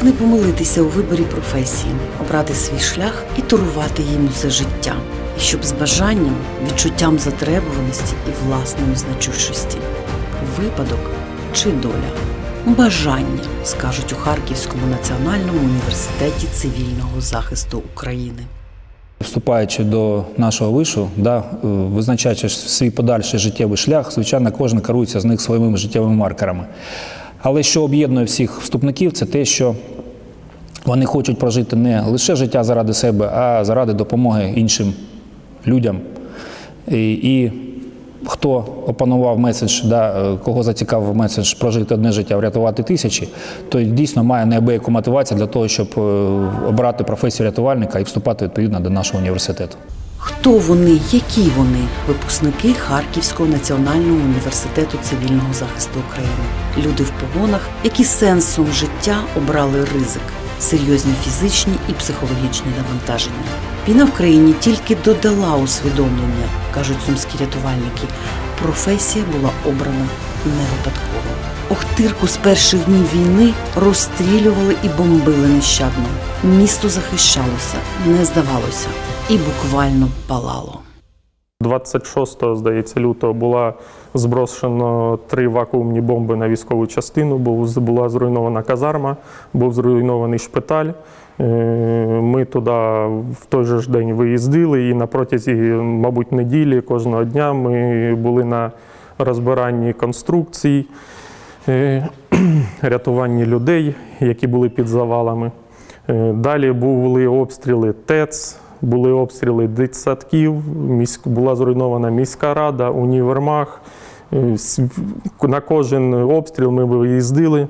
Як не помилитися у виборі професії, обрати свій шлях і турувати їм усе життя, і щоб з бажанням, відчуттям затребуваності і власної значущості, випадок чи доля? Бажання, скажуть у Харківському національному університеті цивільного захисту України. Вступаючи до нашого вишу, да, е, визначаючи свій подальший життєвий шлях, звичайно, кожен керується з них своїми життєвими маркерами. Але що об'єднує всіх вступників, це те, що вони хочуть прожити не лише життя заради себе, а заради допомоги іншим людям. І, і хто опанував меседж, да, кого зацікавив меседж прожити одне життя, врятувати тисячі, той дійсно має неабияку мотивацію для того, щоб е, обрати професію рятувальника і вступати відповідно до нашого університету. Хто вони, які вони, випускники Харківського національного університету цивільного захисту України, люди в погонах, які сенсом життя обрали ризик, серйозні фізичні і психологічні навантаження. Війна в країні тільки додала усвідомлення, кажуть сумські рятувальники. Професія була обрана не випадково. Охтирку з перших днів війни розстрілювали і бомбили нещадно. Місто захищалося, не здавалося, і буквально палало. 26, здається, лютого була зброшено три вакуумні бомби на військову частину. Була зруйнована казарма, був зруйнований шпиталь. Е, Ми туди в той же ж день виїздили, і на протязі, мабуть, неділі кожного дня ми були на розбиранні конструкцій, е, рятуванні людей, які були під завалами. Е, Далі були обстріли ТЕЦ, були обстріли дитсадків, була зруйнована міська рада, універмаг. Е, На кожен обстріл ми виїздили,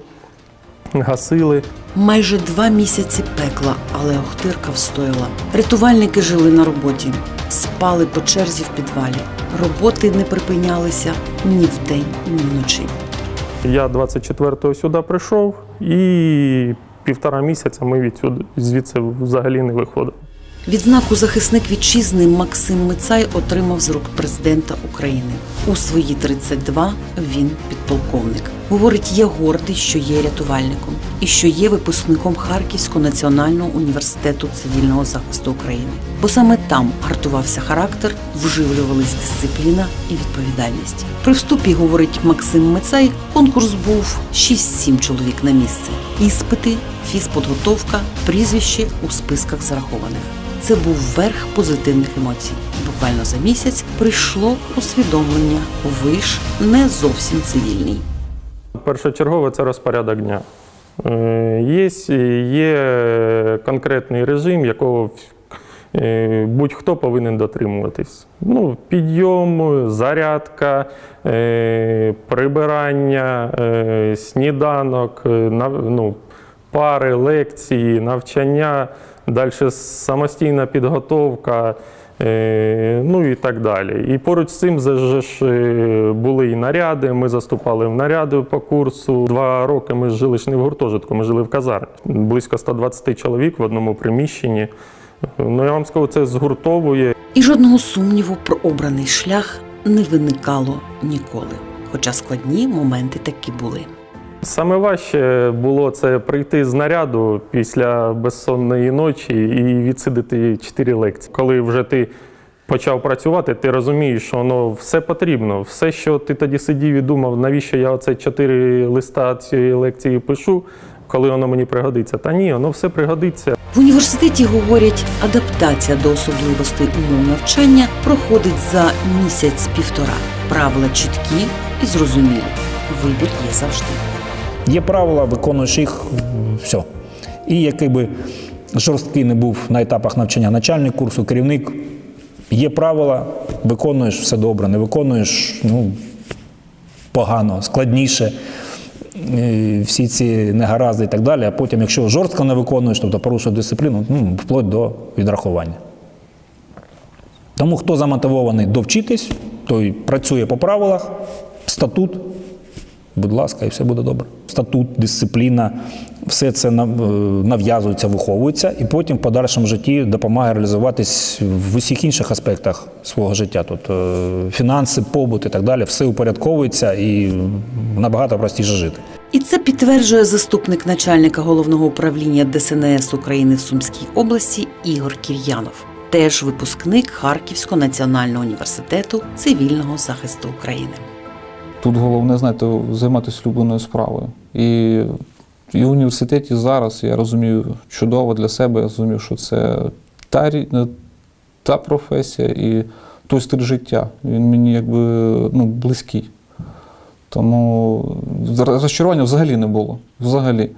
гасили. Майже два місяці пекла, але Охтирка встояла. Рятувальники жили на роботі, спали по черзі в підвалі. Роботи не припинялися ні вдень, ні вночі. Я 24-го сюди прийшов і півтора місяця ми відсюди, звідси взагалі не виходили. Відзнаку захисник вітчизни Максим Мицай отримав з рук президента України. У свої 32 він підполковник. Говорить, є гордий, що є рятувальником і що є випускником Харківського національного університету цивільного захисту України. Бо саме там гартувався характер, вживлювались дисципліна і відповідальність. При вступі, говорить Максим Мицай, конкурс був 6-7 чоловік на місце. Іспити, фізподготовка, прізвище у списках зарахованих. Це був верх позитивних емоцій. Буквально за місяць прийшло усвідомлення виш не зовсім цивільний. Першочергове це розпорядок дня. Е, Є, є конкретний режим, якого е, будь-хто повинен дотримуватись. Ну, підйом, зарядка, е, прибирання, сніданок, ну, пари, лекції, навчання, далі самостійна підготовка. Е, Ну і так далі. І поруч з цим ж е, були і наряди. Ми заступали в наряди по курсу. Два роки ми жили ж не в гуртожитку, ми жили в казармі. Близько 120 чоловік в одному приміщенні. Ну я вам скажу, це згуртовує. І жодного сумніву про обраний шлях не виникало ніколи. Хоча складні моменти такі були. Саме важче було це прийти з наряду після безсонної ночі і відсидити чотири лекції. Коли вже ти почав працювати, ти розумієш, що воно все потрібно. Все, що ти тоді сидів і думав, навіщо я оце чотири листа цієї лекції пишу, коли воно мені пригодиться. Та ні, воно все пригодиться. В університеті говорять, адаптація до особливостей умов навчання проходить за місяць-півтора. Правила чіткі і зрозумілі. Вибір є завжди. Є правила, виконуєш їх, все. І який би жорсткий не був на етапах навчання начальник курсу, керівник, є правила, виконуєш все добре, не виконуєш ну, погано, складніше. е, Всі ці негаразди і так далі. А потім, якщо жорстко не виконуєш, тобто порушуєш дисципліну, ну, вплоть до відрахування. Тому хто замотивований довчитись, той працює по правилах, статут, будь ласка, і все буде добре. Статут, дисципліна, все це е, нав'язується, виховується, і потім в подальшому житті допомагає реалізуватись в усіх інших аспектах свого життя. Тобто фінанси, побут і так далі, все упорядковується і набагато простіше жити. І це підтверджує заступник начальника головного управління ДСНС України в Сумській області Ігор Кір'янов, теж випускник Харківського національного університету цивільного захисту України. Тут головне, знаєте, займатися улюбленою справою. І, і в університеті зараз я розумію чудово для себе, я розумію, що це та, та професія і той стиль життя. Він мені якби ну, близький. Тому розчарування взагалі не було. Взагалі.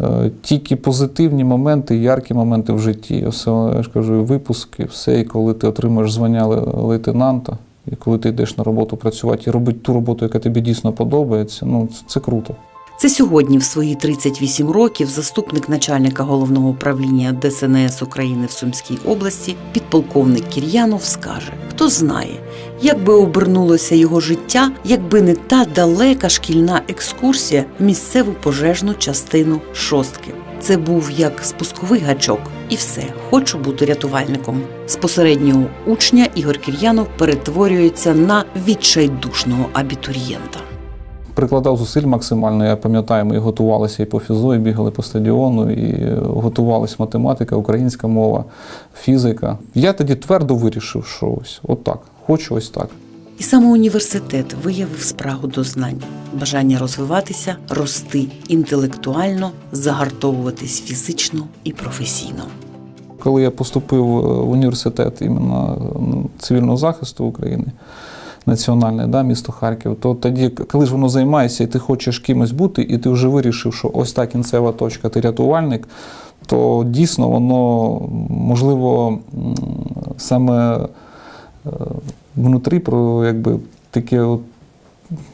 Е, Тільки позитивні моменти, яркі моменти в житті. Все, я ж кажу, випуски, все, і коли ти отримаєш звання лейтенанта, і коли ти йдеш на роботу працювати і робити ту роботу, яка тобі дійсно подобається, ну це, круто. Це сьогодні, в свої 38 років, заступник начальника головного управління ДСНС України в Сумській області, підполковник Кір'янов скаже: хто знає, як би обернулося його життя, якби не та далека шкільна екскурсія в місцеву пожежну частину шостки. Це був як спусковий гачок, і все, хочу бути рятувальником. З посереднього учня Ігор Кір'янов перетворюється на відчайдушного абітурієнта. Прикладав зусиль максимально. Я пам'ятаю, ми готувалися і по фізу, і бігали по стадіону, і е, готувалися математика, українська мова, фізика. Я тоді твердо вирішив, що ось отак, хочу ось так. І саме університет виявив спрагу до знань, бажання розвиватися, рости інтелектуально, загартовуватись фізично і професійно. Коли я поступив е, в університет іменно ну, цивільного захисту України, національне, да, місто Харків, то тоді, коли ж воно займається, і ти хочеш кимось бути, і ти вже вирішив, що ось та кінцева точка, ти рятувальник, то дійсно воно можливо саме е, внутрі про якби таке от.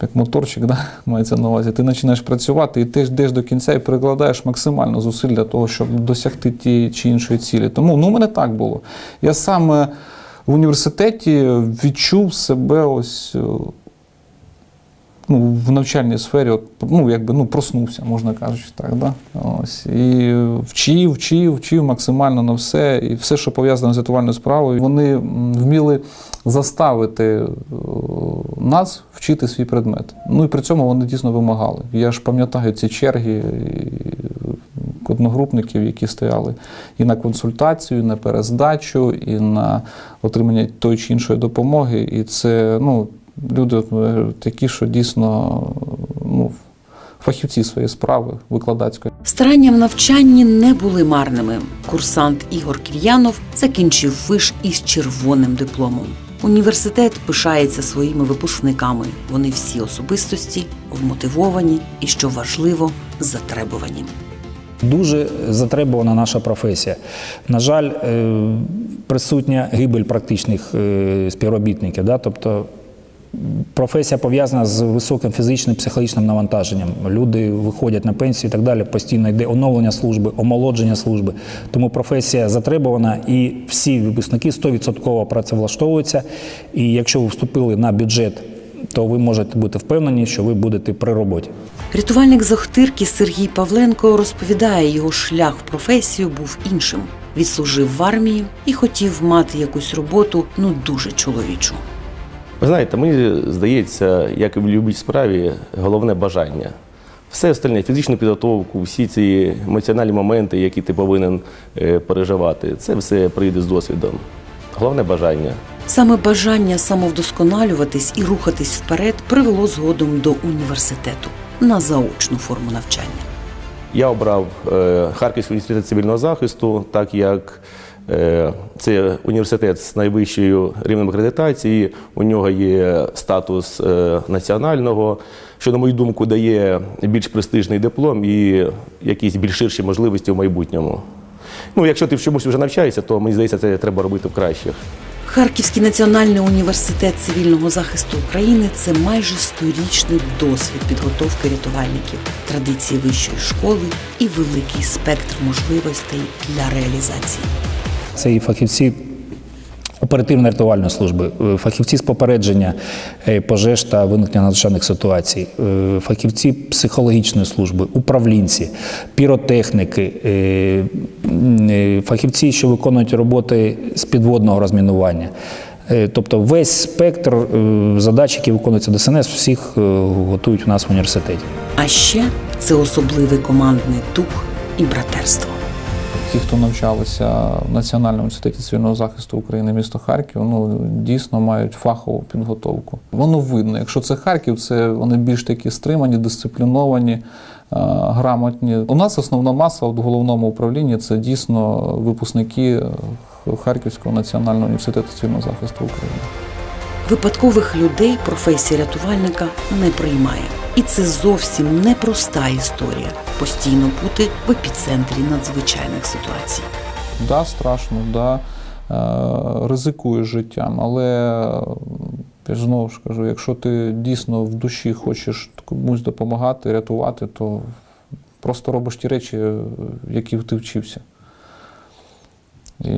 Як моторчик, да, мається на увазі, ти починаєш працювати і ти йдеш до кінця і прикладаєш максимально зусиль для того, щоб досягти тієї чи іншої цілі. Тому ну, у мене так було. Я саме в університеті відчув себе ось ну, в навчальній сфері, от, ну, якби ну, проснувся, можна кажучи, так. Да? Ось. І вчив, вчив, вчив максимально на все. І все, що пов'язане з рятувальною справою, вони вміли заставити е, нас вчити свій предмет. Ну і при цьому вони дійсно вимагали. Я ж пам'ятаю ці черги одногрупників, які стояли і на консультацію, і на перездачу, і на отримання тої чи іншої допомоги. І це ну, люди е, такі, що дійсно ну, фахівці своєї справи викладацької. Старання в навчанні не були марними. Курсант Ігор Кір'янов закінчив виш із червоним дипломом. Університет пишається своїми випускниками. Вони всі особистості, вмотивовані і, що важливо, затребувані. Дуже затребувана наша професія. На жаль, е, присутня гибель практичних е, співробітників. Да? Тобто професія пов'язана з високим фізичним психологічним навантаженням. Люди виходять на пенсію і так далі. Постійно йде оновлення служби, омолодження служби. Тому професія затребувана і всі випускники 100% працевлаштовуються. І якщо ви вступили на бюджет, то ви можете бути впевнені, що ви будете при роботі. Рятувальник з Охтирки Сергій Павленко розповідає, його шлях в професію був іншим. Відслужив в армії і хотів мати якусь роботу ну дуже чоловічу. Ви знаєте, мені здається, як і в будь-якій справі, головне бажання. Все остальне, фізичну підготовку, всі ці емоціональні моменти, які ти повинен е, переживати, це все прийде з досвідом. Головне бажання. Саме бажання самовдосконалюватись і рухатись вперед привело згодом до університету на заочну форму навчання. Я обрав е, Харківський університет цивільного захисту, так як це університет з найвищою рівнем акредитації, у нього є статус е, національного, що, на мою думку, дає більш престижний диплом і якісь більш ширші можливості в майбутньому. Ну, якщо ти в чомусь вже навчаєшся, то мені здається, це треба робити в кращих. Харківський національний університет цивільного захисту України це майже сторічний досвід підготовки рятувальників, традиції вищої школи і великий спектр можливостей для реалізації. Це і фахівці оперативно-рятувальної служби, е, фахівці з попередження е, пожеж та виникнення надзвичайних ситуацій, е, фахівці психологічної служби, управлінці, піротехніки, фахівці, що виконують роботи з підводного розмінування. Тобто весь спектр задач, які виконуються ДСНС, всіх готують у нас в університеті. А ще це особливий командний дух і братерство. Ті, хто навчалися в Національному університеті цивільного захисту України місто Харків, ну дійсно мають фахову підготовку. Воно видно. Якщо це Харків, це вони більш такі стримані, дисципліновані, е, грамотні. У нас основна маса в головному управлінні це дійсно випускники Харківського національного університету цивільного захисту України. Випадкових людей професія рятувальника не приймає. І це зовсім непроста історія постійно бути в епіцентрі надзвичайних ситуацій. Да, страшно, да, е, ризикуєш життям, але я знову ж кажу, якщо ти дійсно в душі хочеш комусь допомагати, рятувати, то просто робиш ті речі, е, які ти вчився. І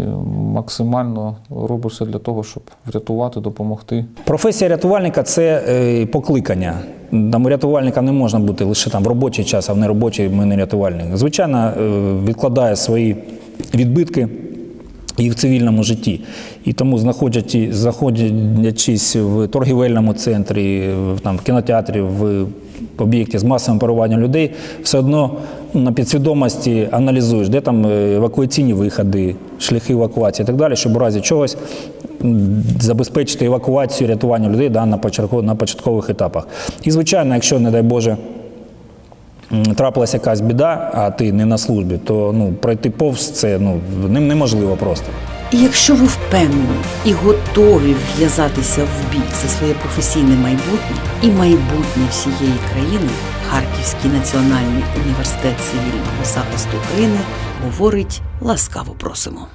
максимально робиш все для того, щоб врятувати, допомогти. Професія рятувальника це е, покликання. Там рятувальника не можна бути лише там в робочий час, а в неробочий ми не рятувальник. Звичайно, е, відкладає свої відбитки і в цивільному житті. І тому, знаходячи- знаходячись в торгівельному центрі, там, в кінотеатрі, в об'єкті з масовим паруванням людей, все одно на підсвідомості аналізуєш, де там е, евакуаційні виходи, шляхи евакуації і так далі, щоб у разі чогось забезпечити евакуацію, рятування людей да, на початкових етапах. І, звичайно, якщо, не дай Боже, трапилася якась біда, а ти не на службі, то ну, пройти повз це ну, неможливо просто. І якщо ви впевнені і готові в'язатися в бій за своє професійне майбутнє і майбутнє всієї країни, Харківський національний університет цивільного захисту України говорить ласкаво просимо.